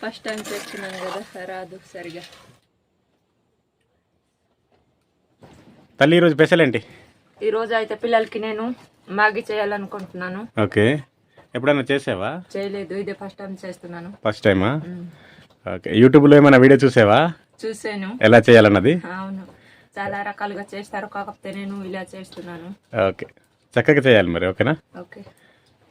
First time తెచ్చున్నాను కదా రాదు సరిగా తల్లి ఈరోజు స్పెషల్ ఏంటి? ఈ రోజు అయితే పిల్లలకి నేను మ్యాగీ చేయాలనుకుంటున్నాను. ఓకే. ఎప్పుడైనా చేసావా? చేయలేదు ఇదే ఫస్ట్ టైం చేస్తున్నాను. ఫస్ట్ టైమా. ఓకే. యూట్యూబ్లో ఏమైనా వీడియో చూసావా? చూసాను. ఎలా చేయాలన్నది? అవును. చాలా రకాలుగా చేస్తారు కాకపోతే నేను ఇలా చేస్తున్నాను. ఓకే. చక్కగా చేయాలి మరి ఓకేనా? ఓకే.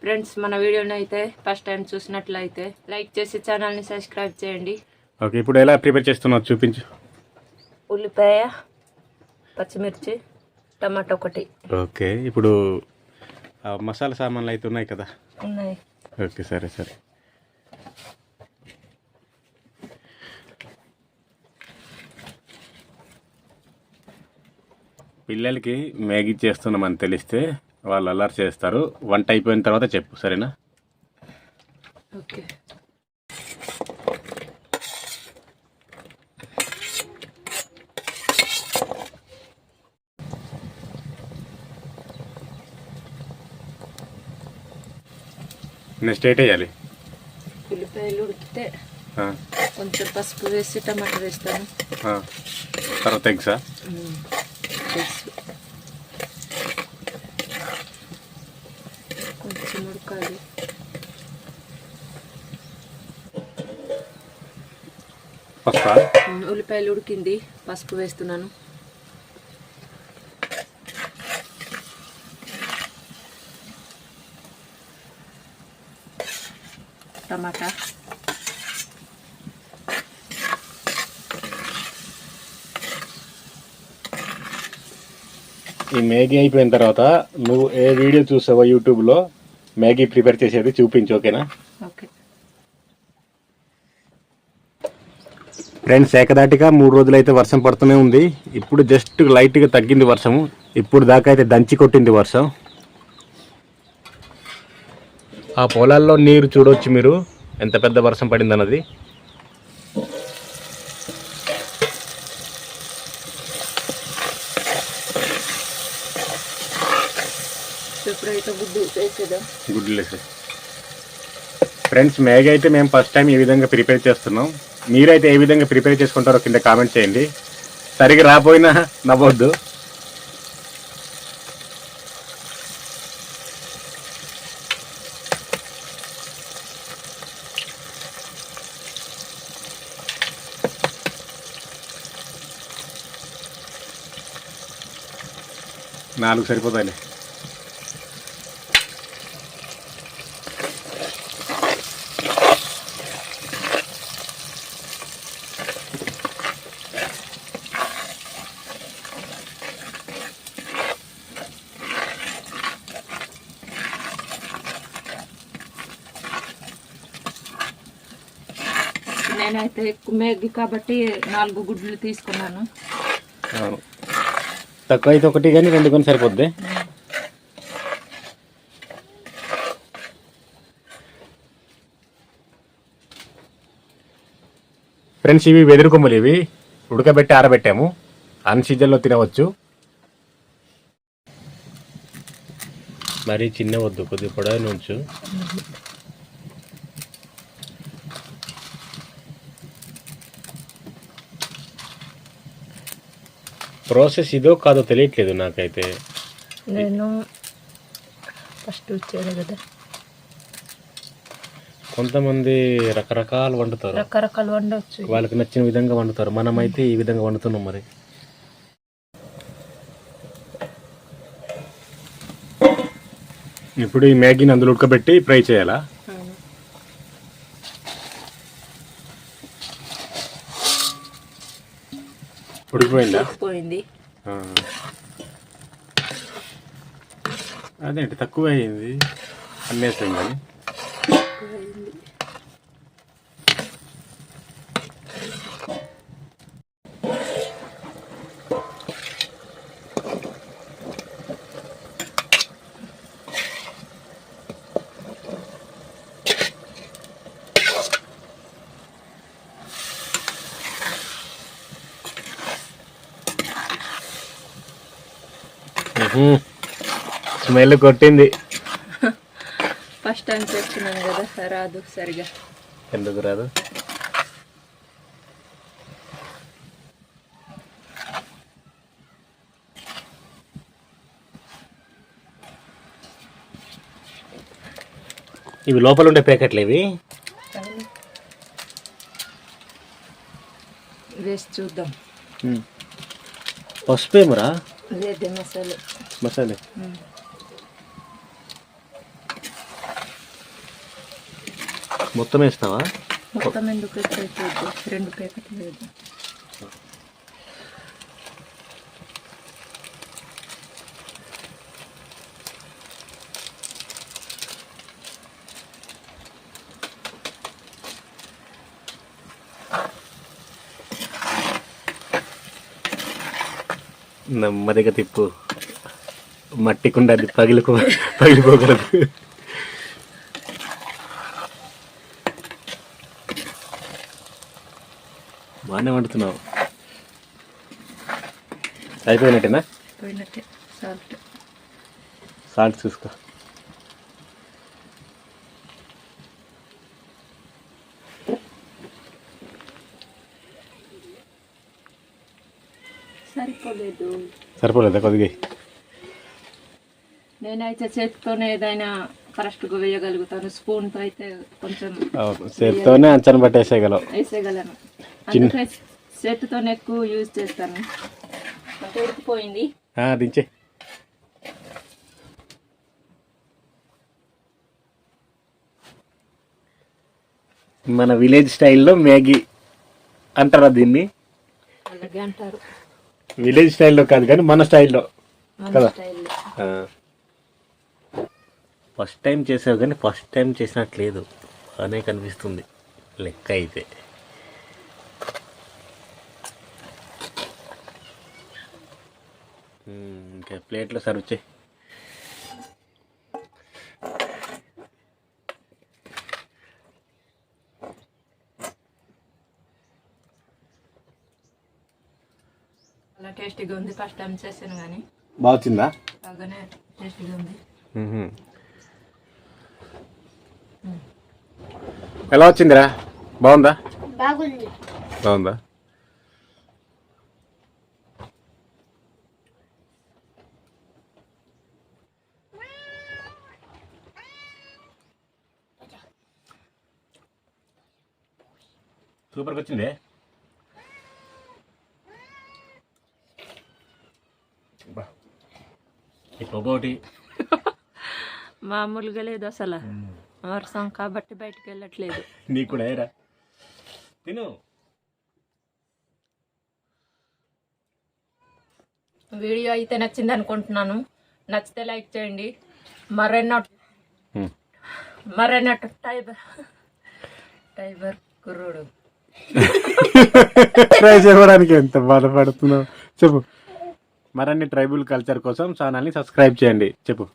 ఫ్రెండ్స్ మన వీడియోని అయితే ఫస్ట్ టైం చూసినట్లయితే లైక్ చేసి ఛానల్ని సబ్స్క్రైబ్ చేయండి. ఓకే ఇప్పుడు ఎలా ప్రిపేర్ చేస్తున్నావు చూపించు. ఉల్లిపాయ పచ్చిమిర్చి టమాటో ఒకటి. ఓకే ఇప్పుడు మసాలా సామాన్లు అయితే ఉన్నాయి కదా? ఉన్నాయి. ఓకే సరే సరే. పిల్లలకి మ్యాగీ చేస్తున్నామని తెలిస్తే వాళ్ళు అల్లరి చేస్తారు. వంట అయిపోయిన తర్వాత చెప్పు సరేనా? ఓకే. నెక్స్ట్ ఎయిట్ వేయాలి. ఉల్లిపాయలు ఉడికితే కొంచెం పసుపు వేసి టమాటా వేస్తాను. తర్వాత ఎగ్సా? మ్మ్. ఉల్లిపాయలు ఉడికింది పసుపు వేస్తున్నాను. టమాటా. ఈ మ్యాగీ అయిపోయిన తర్వాత నువ్వు ఏ వీడియో చూసావో యూట్యూబ్లో మ్యాగీ ప్రిపేర్ చేసేది చూపించు ఓకేనా? ఓకే. ఫ్రెండ్స్ ఏకదాటిగా మూడు రోజులైతే వర్షం పడుతూనే ఉంది. ఇప్పుడు జస్ట్ లైట్గా తగ్గింది వర్షము ఇప్పుడు దాకా అయితే దంచి కొట్టింది వర్షం. ఆ పొలాల్లో నీరు చూడవచ్చు మీరు. ఎంత పెద్ద వర్షం పడింది అన్నది ఎప్పుడైతే గుడ్డు వేసేదా గుడ్లు ఫ్రెండ్స్ మ్యాగీ అయితే మేము ఫస్ట్ టైం ఈ విధంగా ప్రిపేర్ చేస్తున్నాం. మీరైతే ఏ విధంగా ప్రిపేర్ చేసుకుంటారో కింద కామెంట్ చేయండి. సరిగ్గా రాపోయినా నవ్వొద్దు. నాలుగు సరిపోతాయి నేనైతే ఎక్కువ మ్యాగీ కాబట్టి నాలుగు గుడ్లు తీసుకున్నాను. తక్కువ అయితే ఒకటి కానీ రెండు కానీ సరిపోద్ది. ఫ్రెండ్స్ ఇవి వెదురు కొమ్మలు ఇవి. ఉడకబెట్టి ఆరబెట్టాము. అన్ సీజన్లో తినవచ్చు. మరి చిన్న వద్దు కొద్దిగా పొడవు ఉంచు. ప్రాసెస్ ఇదో కాదో తెలియట్లేదు నాకైతే. నేను ఫస్ట్ వచ్చేది కదా. కొంతమంది రకరకాలు వండుతారు. రకరకాలు వండవచ్చు వాళ్ళకి నచ్చిన విధంగా వండుతారు. మనమైతే ఈ విధంగా వండుతున్నాం మరి. ఇప్పుడు ఈ మ్యాగీని అందులో ఉడకబెట్టి ఫ్రై చేయాలా? ఉడికిపోయిందా? పోయింది. అదేంటి తక్కువ అయింది అన్నేసాం కానీ స్మెల్ కొట్టింది. ఫస్ట్ టైం చేస్తున్నాను కదా రాదు సరిగా. ఎందుకు రాదు? ఇవి లోపల ఉండే ప్యాకెట్లు ఇవి? చూద్దాం. పసుపు ఏమరా లేదే మసాలా మసాలా. మొత్తం వేస్తావా? మొత్తం ఎందుకు రెండు ప్యాకెట్లు లేదు నెమ్మదిగా తిప్పు. మట్టి కుండ అది పగిలిపో పగిలిపోగలదు బాగానే వండుతున్నావు. అయిపోయినట్టేనా? పోయినట్టే సాల్ట్. సాల్ట్ చూసుకో. సరిపోలేదు. సరిపోలేదా కొద్దిగా? నేనైతే చేతితోనే ఏదైనా కరెక్ట్గా వేయగలుగుతాను. స్పూన్తో అయితే కొంచెం చేతితోనే అంచనా పట్టేసేయగలవు. వేసేయగలను. అందుకే చేతితోనే ఎక్కువ యూజ్ చేస్తాను. ఉడికిపోయింది. దించే. మన విలేజ్ స్టైల్లో మ్యాగీ అంటారా దీన్ని? విలేజ్ స్టైల్లో కాదు కానీ మన స్టైల్లో కదా. ఫస్ట్ టైం చేసావు కానీ ఫస్ట్ టైం చేసినట్లేదు బాగానే కనిపిస్తుంది. లెక్క అయితే ఇంకా ప్లేట్లో సర్వ్ చేయి. టేస్టీగా ఉంది. ఫస్ట్ టైం చేశాను కానీ. బాగుందా బాగానే టేస్టీగా ఉంది. ఎలా వచ్చిందిరా? బాగుందా? బాగుంది. బాగుందా? సూపర్గా వచ్చింది. బా. ఈ పొగోటి మామూలుగా లేదు అసలు. వర్షం కాబట్టి బయటకు వెళ్ళట్లేదు. నీకు కూడా ఏరా. తిను. వీడియో అయితే నచ్చింది అనుకుంటున్నాను. నచ్చితే లైక్ చేయండి. మరెన్నో మరెన్నో టైబర్ టైబర్ కుర్రుడు. ట్రై చేయడానికి ఎంత బాధపడుతున్నావు? చెప్పు. మరన్ని ట్రైబల్ కల్చర్ కోసం ఛానల్ని సబ్స్క్రైబ్ చేయండి. చెప్పు.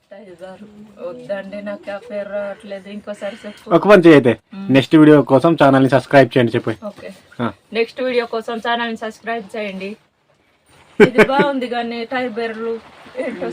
వద్దండి నాకు ఆ పేరు రావట్లేదు. ఇంకోసారి చెప్పు. ఒక పని చేయి అయితే నెక్స్ట్ వీడియో కోసం ఛానల్ని సబ్స్క్రైబ్ చేయండి చెప్పు. ఓకే. ఆ. నెక్స్ట్ వీడియో కోసం ఛానల్ని సబ్స్క్రైబ్ చేయండి. ఇది బాగుంది కానీ టైబర్లు ఏంటో.